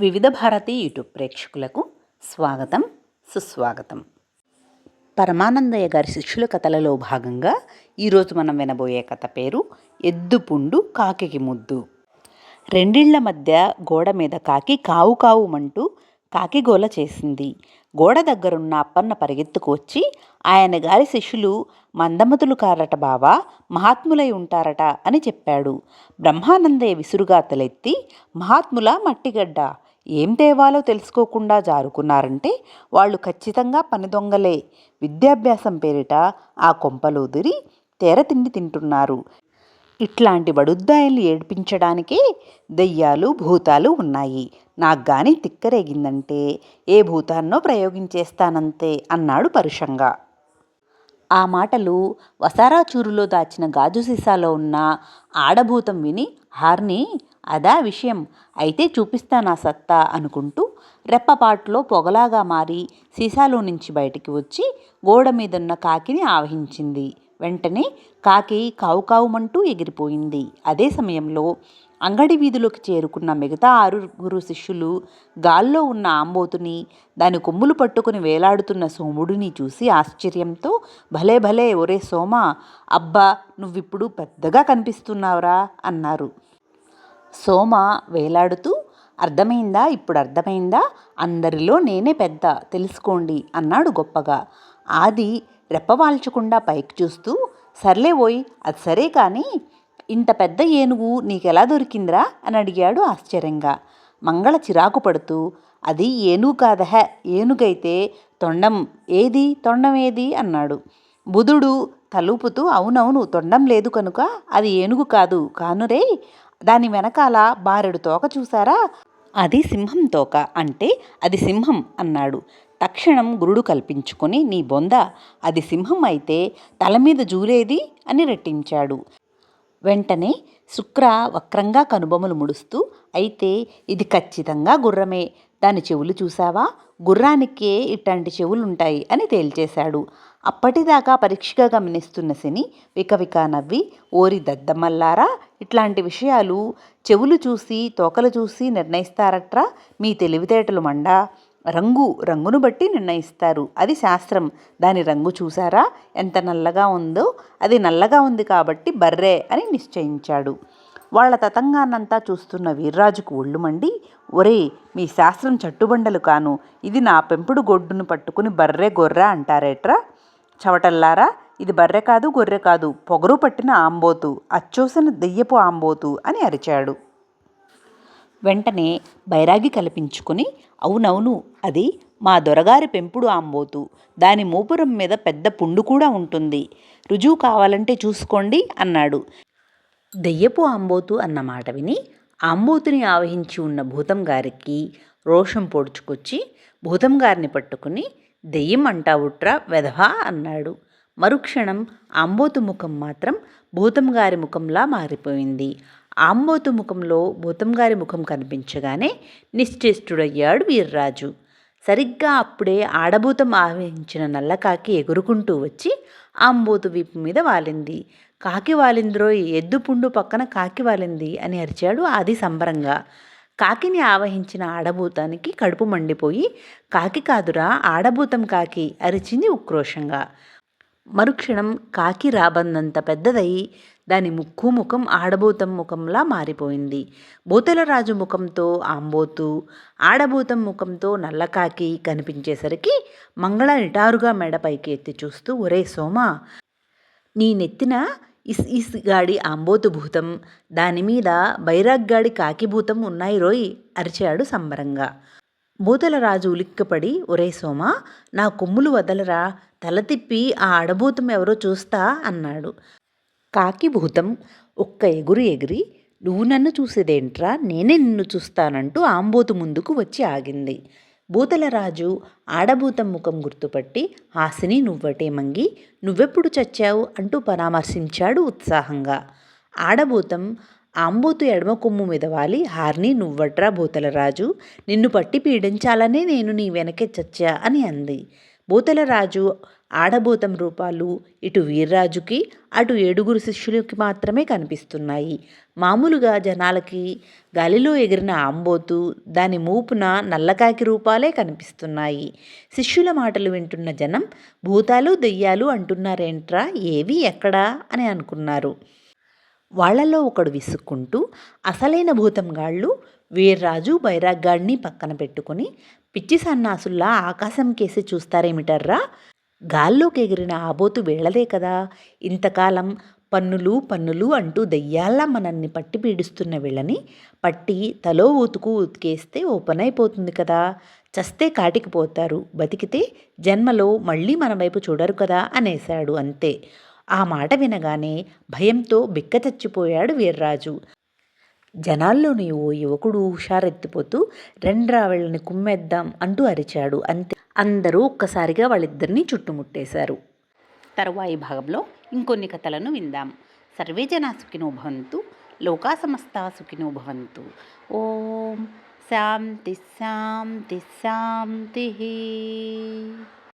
వివిధ భారతి యూట్యూబ్ ప్రేక్షకులకు స్వాగతం సుస్వాగతం. పరమానందయ్య గారి శిష్యుల కథలలో భాగంగా ఈరోజు మనం వినబోయే కథ పేరు ఎద్దుపుండు కాకికి ముద్దు. రెండిళ్ళ మధ్య గోడ మీద కాకి కావు కావుమంటూ కాకిగోల చేసింది. గోడ దగ్గరున్న అప్పన్న పరిగెత్తుకు వచ్చి ఆయన గారి శిష్యులు మందమతులు కారట బావా మహాత్ములై ఉంటారట అని చెప్పాడు. బ్రహ్మానందయ్య విసురుగా తలెత్తి మహాత్ముల మట్టిగడ్డ ఏం తేవాలో తెలుసుకోకుండా జారుకున్నారంటే వాళ్ళు ఖచ్చితంగా పని దొంగలే. విద్యాభ్యాసం పేరిట ఆ కొంపలోదిరి తేరతిండి తింటున్నారు. ఇట్లాంటి బడుద్దాయల్ని ఏడ్పించడానికే దెయ్యాలు భూతాలు ఉన్నాయి. నాకు కానీ తిక్కరేగిందంటే ఏ భూతాన్నో ప్రయోగించేస్తానంతే అన్నాడు పరుషంగా. ఆ మాటలు వసారాచూరులో దాచిన గాజు సీసాలో ఉన్న ఆడభూతం విని హార్ని అదా విషయం. అయితే చూపిస్తానా సత్తా అనుకుంటూ రెప్పపాటులో పొగలాగా మారి సీసాలో నుంచి బయటికి వచ్చి గోడ మీదున్న కాకిని ఆవహించింది. వెంటనే కాకి కావుకావుమంటూ ఎగిరిపోయింది. అదే సమయంలో అంగడి వీధిలోకి చేరుకున్న మిగతా ఆరుగురు శిష్యులు గాల్లో ఉన్న ఆంబోతుని దాని కొమ్ములు పట్టుకుని వేలాడుతున్న సోముడిని చూసి ఆశ్చర్యంతో భలే భలే ఒరే సోమ అబ్బా నువ్విప్పుడు పెద్దగా కనిపిస్తున్నావురా అన్నారు. సోమ వేలాడుతూ అర్థమైందా? ఇప్పుడు అర్థమైందా? అందరిలో నేనే పెద్ద తెలుసుకోండి అన్నాడు గొప్పగా. ఆది రెప్పవాల్చకుండా పైకి చూస్తూ సర్లే ఓయ్ అది సరే కానీ ఇంత పెద్ద ఏనుగు నీకెలా దొరికిందిరా? అని అడిగాడు ఆశ్చర్యంగా. మంగళ చిరాకు పడుతూ అది ఏనుగు కాదహ ఏనుగైతే తొండం ఏది తొండం ఏది? అన్నాడు. బుధుడు తలుపుతూ అవునవును తొండం లేదు కనుక అది ఏనుగు కాదు. కానురే దాని వెనకాల బారెడు తోక చూసారా అది సింహం తోక అంటే అది సింహం అన్నాడు. తక్షణం గురుడు కల్పించుకొని నీ బొంద అది సింహం అయితే తల మీద జూలేది? అని రెట్టించాడు. వెంటనే శుక్ర వక్రంగా కనుబొమలు ముడుస్తూ అయితే ఇది ఖచ్చితంగా గుర్రమే. దాని చెవులు చూసావా గుర్రానికే ఇట్లాంటి చెవులుంటాయి అని తేల్చేశాడు. అప్పటిదాకా పరీక్షగా గమనిస్తున్న శని వికవిక నవ్వి ఓరి దద్దమల్లారా ఇట్లాంటి విషయాలు చెవులు చూసి తోకలు చూసి నిర్ణయిస్తారట్రా? మీ తెలివితేటలు మండా. రంగు రంగును బట్టి నిర్ణయిస్తారు. అది శాస్త్రం. దాని రంగు చూసారా ఎంత నల్లగా ఉందో అది నల్లగా ఉంది కాబట్టి బర్రే అని నిశ్చయించాడు. వాళ్ళ తతంగాన్నంతా చూస్తున్న వీర్రాజుకు ఒళ్ళు మండి ఒరే మీ శాస్త్రం చట్టుబండలు కాను. ఇది నా పెంపుడు గొడ్డును పట్టుకుని బర్రె గొర్రె అంటారేట్రా? చవటల్లారా ఇది బర్రె కాదు గొర్రె కాదు. పొగరు పట్టిన ఆంబోతు అచ్చోసిన దెయ్యపు ఆంబోతు అని అరిచాడు. వెంటనే బైరాగి కల్పించుకుని అవునవును అది మా దొరగారి పెంపుడు ఆంబోతు. దాని మూపురం మీద పెద్ద పుండు కూడా ఉంటుంది. రుజువు కావాలంటే చూసుకోండి అన్నాడు. దెయ్యపు ఆంబోతు అన్న మాట విని ఆంబోతుని ఆవహించి ఉన్న భూతం గారికి రోషం పొడుచుకొచ్చి భూతం గారిని పట్టుకుని దెయ్యం అంటావుట్రా వెధవా అన్నాడు. మరుక్షణం ఆంబోతు ముఖం మాత్రం భూతం గారి ముఖంలా మారిపోయింది. ఆంబోతు ముఖంలో భూతంగారి ముఖం కనిపించగానే నిశ్చేష్టుడయ్యాడు వీర్రాజు. సరిగ్గా అప్పుడే ఆడభూతం ఆవహించిన నల్లకాకి ఎగురుకుంటూ వచ్చి ఆంబోతు వీపు మీద వాలింది. కాకి వాలింద్రోయ్ ఎద్దు పుండు పక్కన కాకి వాలింది అని అరిచాడు ఆది సంబరంగా. కాకిని ఆవహించిన ఆడభూతానికి కడుపు మండిపోయి కాకి కాదురా ఆడభూతం కాకి అరిచింది ఉక్రోషంగా. మరుక్షణం కాకి రాబందంత పెద్దదయ్యి దాని ముక్కు ముఖం ఆడబూతం ముఖంలా మారిపోయింది. భూతలరాజు ముఖంతో ఆంబోతు ఆడబూతం ముఖంతో నల్లకాకి కనిపించేసరికి మంగళ నిటారుగా మెడపైకి ఎత్తి చూస్తూ ఒరే సోమా నీ నెత్తిన ఇస్ ఇస్ గాడి ఆంబోతు భూతం దానిమీద బైరాగ్గాడి కాకిభూతం ఉన్నాయి రోయ్ అరిచాడు సంబరంగా. భూతలరాజు ఉలిక్కపడి ఒరే సోమ నా కొమ్ములు వదలరా తల తిప్పి ఆ ఆడభూతం ఎవరో చూస్తా అన్నాడు. కాకి భూతం ఒక్క ఎగురు ఎగిరి నువ్వు నన్ను చూసేదేంట్రా? నేనే నిన్ను చూస్తానంటూ ఆంబోతు ముందుకు వచ్చి ఆగింది. భూతలరాజు ఆడభూతం ముఖం గుర్తుపట్టి హాసిని నువ్వటే మంగి నువ్వెప్పుడు చచ్చావు? అంటూ పరామర్శించాడు ఉత్సాహంగా. ఆడభూతం ఆంబోతు ఎడమ కొమ్ము మీద వాలి హార్ని నువ్వట్రా భూతలరాజు నిన్ను పట్టి పీడించాలనే నేను నీ వెనకే చచ్చా అని అంది. భూతలరాజు ఆడబోతం రూపాలు ఇటు వీర్రాజుకి అటు ఏడుగురు శిష్యులకి మాత్రమే కనిపిస్తున్నాయి. మామూలుగా జనాలకి గాలిలో ఎగిరిన ఆంబోతు దాని మూపున నల్లకాకి రూపాలే కనిపిస్తున్నాయి. శిష్యుల మాటలు వింటున్న జనం భూతాలు దెయ్యాలు అంటున్నారేంట్రా? ఏవి ఎక్కడా? అని అనుకున్నారు. వాళ్ళల్లో ఒకడు విసుక్కుంటూ అసలైన భూతంగాళ్ళు వీర్రాజు బైరాగ్గాడిని పక్కన పెట్టుకుని పిచ్చి సన్నాసుల్లా ఆకాశం కేసి చూస్తారేమిటర్రా? గాల్లోకి ఎగిరిన ఆబోతు వీళ్ళదే కదా. ఇంతకాలం పన్నులు పన్నులు అంటూ దెయ్యాల్లా మనల్ని పట్టి పీడిస్తున్న వీళ్ళని పట్టి తలో ఊతుకు ఉతికేస్తే ఓపెన్ అయిపోతుంది కదా. చస్తే కాటికి పోతారు. బతికితే జన్మలో మళ్ళీ మన వైపు చూడరు కదా అనేశాడు అంతే. ఆ మాట వినగానే భయంతో బిక్క చచ్చిపోయాడు వీర్రాజు. జనాల్లోని ఓ యువకుడు హుషారెత్తిపోతూ రెండ్రా వీళ్ళని కుమ్మేద్దాం అంటూ అరిచాడు. అంతే. అందరూ ఒక్కసారిగా వాళ్ళిద్దరినీ చుట్టుముట్టేశారు. తరువాయి భాగంలో ఇంకొన్ని కథలను విందాం. సర్వే జనా సుఖినో భవంతు లోకా సమస్త సుఖినో భవంతు. ఓం శాంతి శాంతి శాంతి.